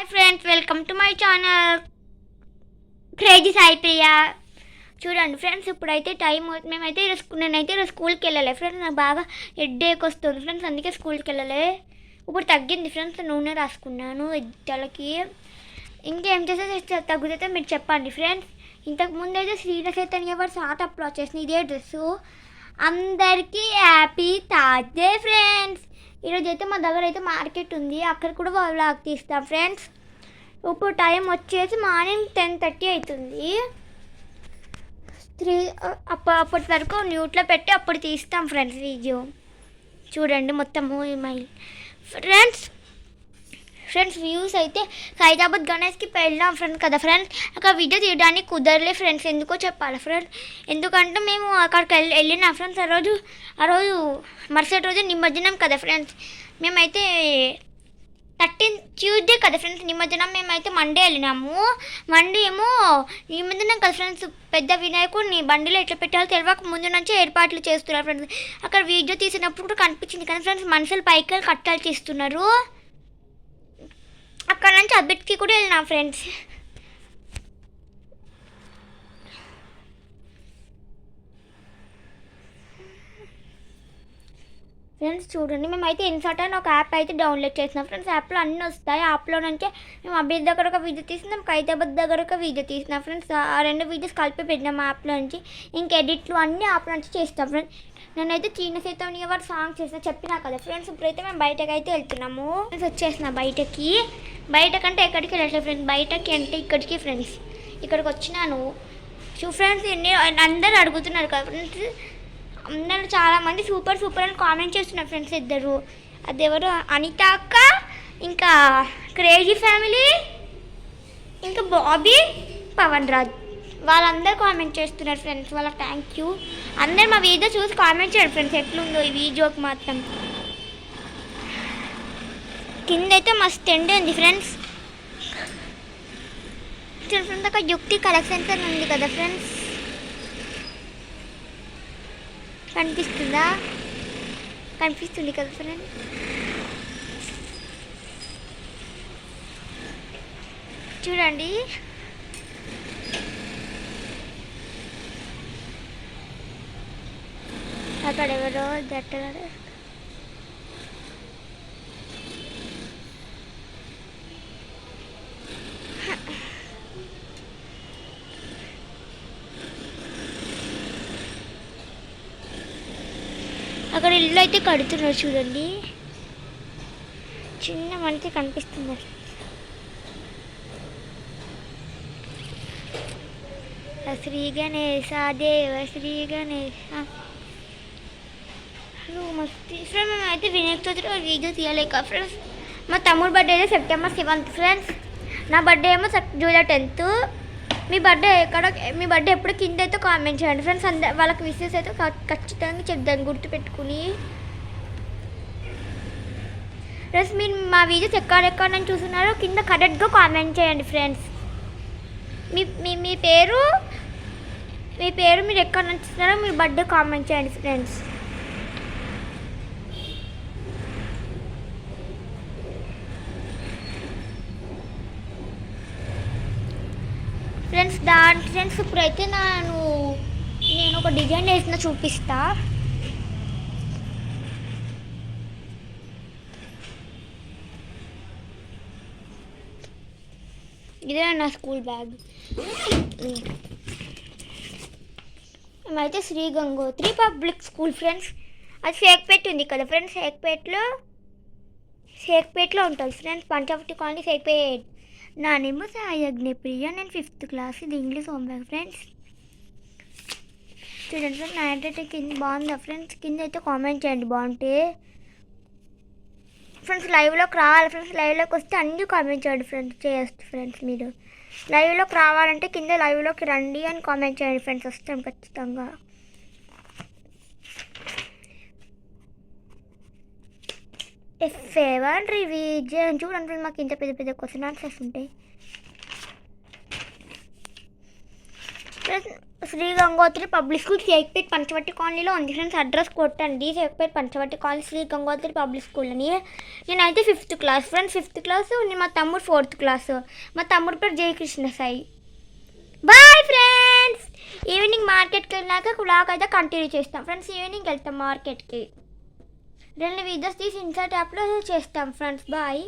Hi friends welcome to my channel crazy Sai Priya చూడండి friends ఇప్పుడైతే time అవుతుంది. మేమైతే నేనైతే ఈరోజు స్కూల్కి వెళ్ళలే. ఫ్రెండ్స్ నాకు బాగా హెడ్ఏక్ వస్తుంది. ఫ్రెండ్స్ అందుకే స్కూల్కి వెళ్ళలే. ఇప్పుడు తగ్గింది. ఫ్రెండ్స్ నూనె రాసుకున్నాను. తలకి ఇంకేం చేస్తే చేస్తే తగ్గుతుందో మీరు చెప్పండి. ఫ్రెండ్స్ ఇంతకు ముందు అయితే శ్రీల చైతన్య వారు సాట్ అప్లోడ్ చేసిన ఇదే డ్రెస్సు అందరికీ హ్యాపీ థర్స్డే ఫ్రెండ్స్ ఈరోజు అయితే మా దగ్గర అయితే మార్కెట్ ఉంది. అక్కడ కూడా వ్లాగ్ తీస్తాం ఫ్రెండ్స్. ఇప్పుడు టైం వచ్చేసి మార్నింగ్ టెన్ థర్టీ అవుతుంది త్రీ అప్ప అప్పటి వరకు న్యూట్లో పెట్టి అప్పుడు తీస్తాం ఫ్రెండ్స్ వీడియో. చూడండి మొత్తము మై ఫ్రెండ్స్ ఫ్రెండ్స్ వ్యూస్ అయితే హైదరాబాద్ గణేష్కి వెళ్ళాం ఫ్రెండ్స్ కదా ఫ్రెండ్స్ అక్కడ వీడియో తీయడానికి కుదరలే ఫ్రెండ్స్ ఎందుకో చెప్పాలి ఫ్రెండ్స్ ఎందుకంటే మేము అక్కడికి వెళ్ళి వెళ్ళిన ఫ్రెండ్స్ ఆ రోజు ఆ రోజు మరుసటి రోజు నిమజ్జనం కదా ఫ్రెండ్స్? మేమైతే థర్టీన్ ట్యూస్డే కదా ఫ్రెండ్స్ నిమజ్జనం మేమైతే మండే వెళ్ళినాము. మండే ఏమో నిమజ్జనం కదా ఫ్రెండ్స్ పెద్ద వినాయకుడిని బండిలో ఎట్లా పెట్టాలో తెలియక ముందు నుంచి ఏర్పాట్లు చేస్తున్నారు ఫ్రెండ్స్. అక్కడ వీడియో తీసినప్పుడు కూడా కనిపించింది కానీ ఫ్రెండ్స్ మనుషులు పైకి వెళ్ళి కట్టాలు తీస్తున్నారు. అక్కడ నుంచి అబ్బిట్కి కూడా వెళ్ళినా ఫ్రెండ్స్ ఫ్రెండ్స్ చూడండి మేమైతే ఇన్సర్ట్ అని ఒక యాప్ అయితే డౌన్లోడ్ చేసినాం. ఫ్రెండ్స్ యాప్లో అన్నీ వస్తాయి. యాప్లో నుంచే మేము అభ్యర్థి దగ్గర ఒక వీడియో తీసినాం ఖైదాబాద్ దగ్గర ఒక వీడియో తీసినాం. ఫ్రెండ్స్ ఆ రెండు వీడియోస్ కలిపి పెట్టినాం యాప్లో నుంచి. ఇంక ఎడిట్లు అన్నీ యాప్ నుంచి చేస్తాం. ఫ్రెండ్స్ నేనైతే చీన సీతం వాడు సాంగ్ చేసిన చెప్పినా కదా. ఫ్రెండ్స్ ఇప్పుడైతే మేము బయటకు అయితే వెళ్తున్నాము. ఫ్రెండ్స్ వచ్చేసిన బయటకి. బయట కంటే ఎక్కడికి వెళ్ళట్లేదు ఫ్రెండ్స్. బయటకి అంటే ఇక్కడికి ఫ్రెండ్స్. ఇక్కడికి వచ్చినాను. చూ ఫ్రెండ్స్ ఎన్ని అందరు అడుగుతున్నారు కదా. ఫ్రెండ్స్ అందరూ చాలా మంది సూపర్ సూపర్ అని కామెంట్ చేస్తున్నారు ఫ్రెండ్స్ ఇద్దరు. అది ఎవరు అనిత అక్క ఇంకా క్రేజీ ఫ్యామిలీ ఇంకా బాబీ పవన్ రాజ్. వాళ్ళందరూ కామెంట్ చేస్తున్నారు ఫ్రెండ్స్. వాళ్ళ థ్యాంక్ యూ అందరు మా వీడియో చూసి కామెంట్ చేయండి ఫ్రెండ్స్. ఎట్లుందో ఈ వీడియోకి మాత్రం. కింద అయితే మస్తు ఎండ ఉంది ఫ్రెండ్స్. ఫ్రెండ్స్ ఒక యుక్తి కలెక్షన్స్ అని ఉంది కదా ఫ్రెండ్స్. కనిపిస్తుందా? కనిపిస్తుంది కదా ఫ్రెండ్? చూడండి. అక్కడ ఎవరో జట్టగాడు అక్కడ ఇల్లు అయితే కడుతున్నారు చూడండి. చిన్న మనకి కనిపిస్తుంది శ్రీ గణేశ దేవ శ్రీ గణేశ. హలో మస్తు. ఫ్రెండ్ మేము అయితే వినాయక చవితి వీడియో తీయలేక ఫ్రెండ్స్ మా తమ్ముడు బర్త్డే అయితే సెప్టెంబర్ సెవెంత్ ఫ్రెండ్స్ నా బర్త్డే ఏమో సెప్ జూలై టెన్త్ మీ బర్త్డే ఎక్కడ మీ బర్త్డే ఎప్పుడు కింద అయితే కామెంట్ చేయండి. ఫ్రెండ్స్ అంద వాళ్ళకి విషెస్ అయితే ఖచ్చితంగా చెప్దాను గుర్తుపెట్టుకుని. ఫ్రెండ్స్ మీరు మా వీడియోస్ ఎక్కడెక్కడ నుంచి చూస్తున్నారో కింద కరెక్ట్గా కామెంట్ చేయండి ఫ్రెండ్స్ మీ మీ మీ పేరు మీ పేరు మీరు ఎక్కడ నుంచి చూస్తున్నారో మీ బర్త్డే కామెంట్ చేయండి ఫ్రెండ్స్ ఫ్రెండ్స్ దాని ఫ్రెండ్స్ ఇప్పుడైతే నేను నేను ఒక డిజైన్ వేసిన చూపిస్తా. ఇదే నా స్కూల్ బ్యాగ్. మేమైతే Shri Gangotri public school friends. అది షేక్పేట్ ఉంది కదా ఫ్రెండ్స్ షేక్పేట్లో షేక్పేట్లో ఉంటుంది ఫ్రెండ్స్ పంచవటి కాలనీ షేక్పేట్ నా నేమ్ సాయి అగ్నిప్రియ నేను ఫిఫ్త్ క్లాస్ ఇది English home friends students friends నా అయితే కింద బాగుందా? ఫ్రెండ్స్ కింద అయితే కామెంట్ చేయండి బాగుంటే. ఫ్రెండ్స్ లైవ్లోకి రావాలి ఫ్రెండ్స్ లైవ్లోకి వస్తే అన్నీ కామెంట్ చేయండి ఫ్రెండ్స్ చేయొచ్చు ఫ్రెండ్స్ మీరు. లైవ్లోకి రావాలంటే కింద లైవ్లోకి రండి అని కామెంట్ చేయండి ఫ్రెండ్స్ వస్తాం ఖచ్చితంగా. F revision. చూడండి ఫ్రెండ్స్ మాకు ఇంత పెద్ద పెద్ద క్వశ్చన్ ఆన్సర్స్ ఉంటాయి. శ్రీ గంగోత్రి పబ్లిక్ స్కూల్ సేక్పేట్ పంచవట్టి కాలనీలో ఉంది. ఫ్రెండ్స్ అడ్రస్ కొట్టండి. Shaikpet Panchavati colony Shri Gangotri public school అని నేనైతే fifth class. Friends fifth class మా తమ్ముడు ఫోర్త్ క్లాస్. మా తమ్ముడు పేరు Jayakrishna Sai. Bye friends! Evening మార్కెట్కి వెళ్ళాక క్లాక్ అయితే కంటిన్యూ చేస్తాం. ఫ్రెండ్స్ ఈవినింగ్ వెళ్తాం మార్కెట్కి. రెండు వీడియోస్ తీసి ఇన్సర్ట్ యాప్లో చేస్తాం ఫ్రెండ్స్ బాయ్